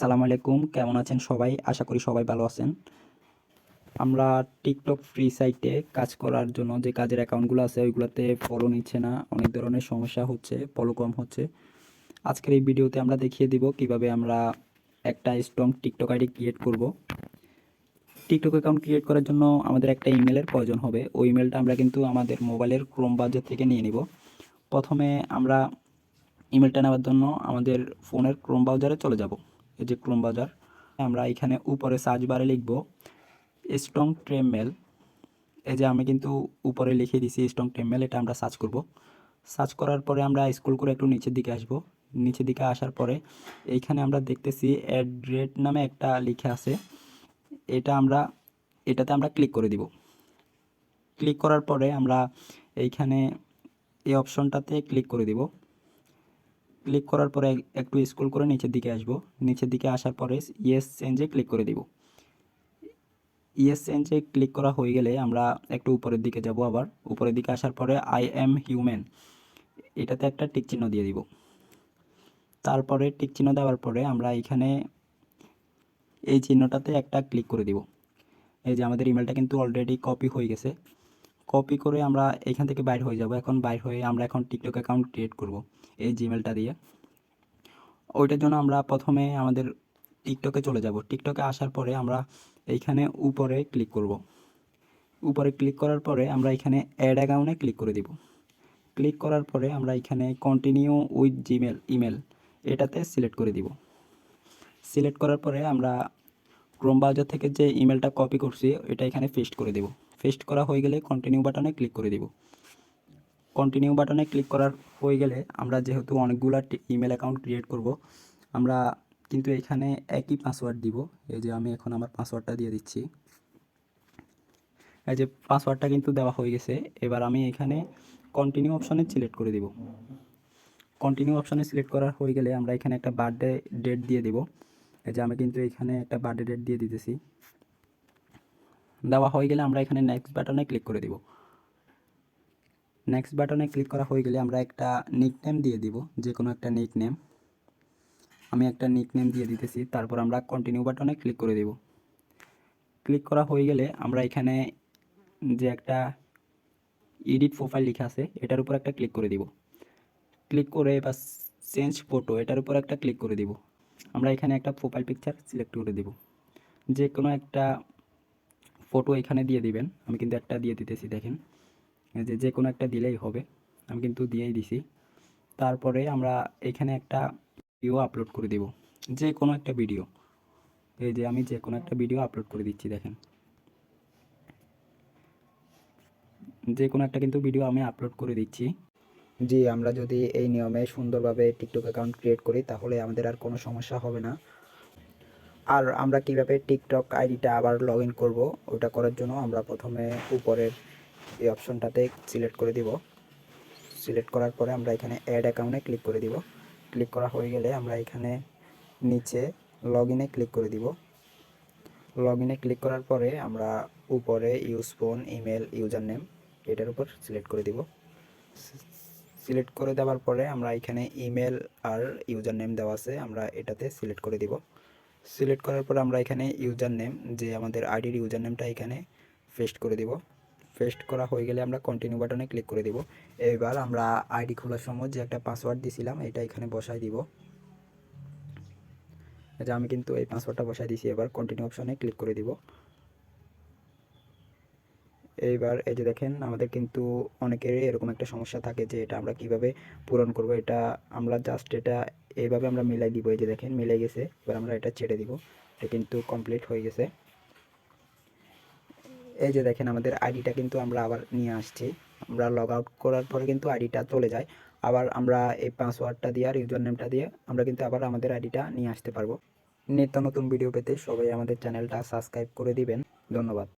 আসসালামু আলাইকুম, কেমন আছেন সবাই? আশা করি সবাই ভালো আছেন। আমরা টিকটক ফ্রি সাইটে কাজ করার জন্য যে কাজের অ্যাকাউন্টগুলো আছে, ওইগুলোতে ফলো নিচ্ছে না। অনেক ধরনের সমস্যা হচ্ছে ফলো কম হচ্ছে। আজকের এই ভিডিওতে আমরা দেখিয়ে দিব কীভাবে আমরা একটা স্ট্রং টিকটক আইডি ক্রিয়েট করব। টিকটক অ্যাকাউন্ট ক্রিয়েট করার জন্য আমাদের একটা ইমেলের প্রয়োজন হবে। ওই ইমেলটা আমরা কিন্তু আমাদের মোবাইলের ক্রোম ব্রাউজার থেকে নিয়ে নিব। প্রথমে আমরা ইমেলটা নেওয়ার জন্য আমাদের ফোনের ক্রোম ব্রাউজারে চলে যাব। এই যে ক্রোম ব্রাউজার আমরা এখানে উপরে সার্চ বারে লিখব স্ট্রং ট্রেমেল এই যে আমি কিন্তু উপরে লিখে দিছি স্ট্রং ট্রেমেল এটা আমরা সার্চ করব। সার্চ করার পরে আমরা স্ক্রল করে একটু নিচের দিকে আসব। নিচের দিকে আসার পরে এইখানে আমরা দেখতেছি অ্যাড্রেট নামে একটা লিখে আছে। এটা আমরা, এটাতে আমরা ক্লিক করে দিব। ক্লিক করার পরে আমরা এইখানে এই অপশনটাতে ক্লিক করে দিব। ক্লিক করার পরে একটু স্ক্রল করে নিচের দিকে আসব। নিচের দিকে আসার পরে ইয়েস চেঞ্জে ক্লিক করে দিব। ইয়েস চেঞ্জে ক্লিক করা হয়ে গেলে আমরা একটু উপরের দিকে যাব আবার। উপরের দিকে আসার পরে আই এম হিউম্যান এটাতে একটা টিক চিহ্ন দিয়ে দিব। তারপরে টিক চিহ্ন দেওয়ার পরে আমরা এখানে এই চিহ্নটাতে একটা ক্লিক করে দিব। এই যে আমাদের ইমেলটা কিন্তু অলরেডি কপি হয়ে গেছে। কপি করে আমরা এখান থেকে বাইর হয়ে যাব। এখন বাইর হয়ে আমরা এখন টিকটক অ্যাকাউন্ট ক্রিয়েট করব এই জিমেলটা দিয়ে। ওইটার জন্য আমরা প্রথমে আমাদের টিকটকে চলে যাব। টিকটকে আসার পরে আমরা এইখানে উপরে ক্লিক করব। উপরে ক্লিক করার পরে আমরা এখানে অ্যাড অ্যাকাউন্টে ক্লিক করে দিব। ক্লিক করার পরে আমরা এখানে কন্টিনিউ উইথ জিমেল ইমেল এটাতে সিলেক্ট করে দিব। সিলেক্ট করার পরে আমরা ক্রোম ব্রাউজার থেকে যে ইমেলটা কপি করছি এটা এখানে পেস্ট করে দেব। পেস্ট করা হয়ে গেলে কন্টিনিউ বাটনে ক্লিক করে দিব। কন্টিনিউ বাটনে ক্লিক করার হয়ে গেলে আমরা যেহেতু অনেকগুলো ইমেল অ্যাকাউন্ট ক্রিয়েট করব, আমরা কিন্তু এখানে একই পাসওয়ার্ড দিব। এই যে আমি এখন আমার পাসওয়ার্ডটা দিয়ে দিচ্ছি। এই যে পাসওয়ার্ডটা কিন্তু দেওয়া হয়ে গেছে। এবার আমি এখানে কন্টিনিউ অপশনে সিলেক্ট করে দিব। কন্টিনিউ অপশনে সিলেক্ট করা হয়ে গেলে আমরা এখানে একটা বার্থডে ডেট দিয়ে দিব। এই যে আমি কিন্তু এখানে একটা বার্থডে ডেট দিয়ে দিতেছি। দেওয়া হয়ে গেলে আমরা এখানে নেক্সট বাটনে ক্লিক করে দিব। নেক্সট বাটনে ক্লিক করা হয়ে গেলে আমরা একটা নিক নেম দিয়ে দিব যে কোনো একটা নিক নেম আমি একটা নিক নেম দিয়ে দিতেছি, তারপর আমরা কন্টিনিউ বাটনে ক্লিক করে দেব। ক্লিক করা হয়ে গেলে আমরা এখানে যে একটা এডিট প্রোফাইল লেখা আছে, এটার উপর একটা ক্লিক করে দিব। ক্লিক করে বা চেঞ্জ ফটো এটার উপর একটা ক্লিক করে দিব। আমরা এখানে একটা প্রোফাইল পিকচার সিলেক্ট করে দিব। যে কোনো একটা ফটো এখানে দিয়ে দিবেন। আমি কিন্তু একটা দিয়ে দিতেছি, দেখেন। যে যে কোনো একটা দিলেই হবে। আমি কিন্তু দিয়েই দিছি। তারপরে আমরা এখানে একটা ভিডিও আপলোড করে দেব। যে কোনো একটা ভিডিও এই যে, আমি যে কোনো একটা ভিডিও আপলোড করে দিচ্ছি, দেখেন। যে কোনো একটা কিন্তু ভিডিও আমি আপলোড করে দিচ্ছি। জি, আমরা যদি এই নিয়মে সুন্দরভাবে টিকটক অ্যাকাউন্ট ক্রিয়েট করি, তাহলে আমাদের আর কোনো সমস্যা হবে না। আর আমরা কীভাবে টিকটক আইডিটা আবার লগ ইন করব, ওটা করার জন্য আমরা প্রথমে উপরের এই অপশনটাতে সিলেক্ট করে দিব। সিলেক্ট করার পরে আমরা এখানে অ্যাড অ্যাকাউন্টে ক্লিক করে দিব। ক্লিক করা হয়ে গেলে আমরা এখানে নিচে লগ ইনে ক্লিক করে দিব। লগ ইনে ক্লিক করার পরে আমরা উপরে use phone, email user name এটার উপর সিলেক্ট করে দিব। সিলেক্ট করে দেওয়ার পরে আমরা এখানে ইমেল আর ইউজার নেম দেওয়া আছে, আমরা এটাতে সিলেক্ট করে দিব। সিলেক্ট করার পর আমরা এখানে ইউজার নেম যে আমাদের আইডির ইউজার নেমটা এখানে পেস্ট করে দিব। পেস্ট করা হয়ে গেলে আমরা কন্টিনিউ বাটনে ক্লিক করে দিব। এবার আমরা আইডি খোলার সময় যে একটা পাসওয়ার্ড দিছিলাম, এটা এখানে বসাই দিব। আচ্ছা আমি কিন্তু এই পাসওয়ার্ডটা বসাই দিছি, এবার কন্টিনিউ অপশনে ক্লিক করে দিব। এইবার এই যে দেখেন, আমাদের কিন্তু অনেকেরই এরকম একটা সমস্যা থাকে যে এটা আমরা কীভাবে পূরণ করব, এটা আমরা জাস্ট এটা এইভাবে আমরা মিলাই দিব, এই যে দেখেন মিলাই গেছে, এবার আমরা এটা ছেড়ে দিব, এটা কিন্তু কমপ্লিট হয়ে গেছে। এই যে দেখেন আমাদের আইডিটা কিন্তু আমরা আবার নিয়ে আসছি, আমরা লগ আউট করার পরে কিন্তু আইডিটা চলে যায়, আবার আমরা এই পাসওয়ার্ডটা দিয়ে আর ইউজার নেমটা দিয়ে আমরা কিন্তু আবার আমাদের আইডিটা নিয়ে আসতে পারব। নিত্য নতুন ভিডিও পেতে সবাই আমাদের চ্যানেলটা সাবস্ক্রাইব করে দিবেন, ধন্যবাদ।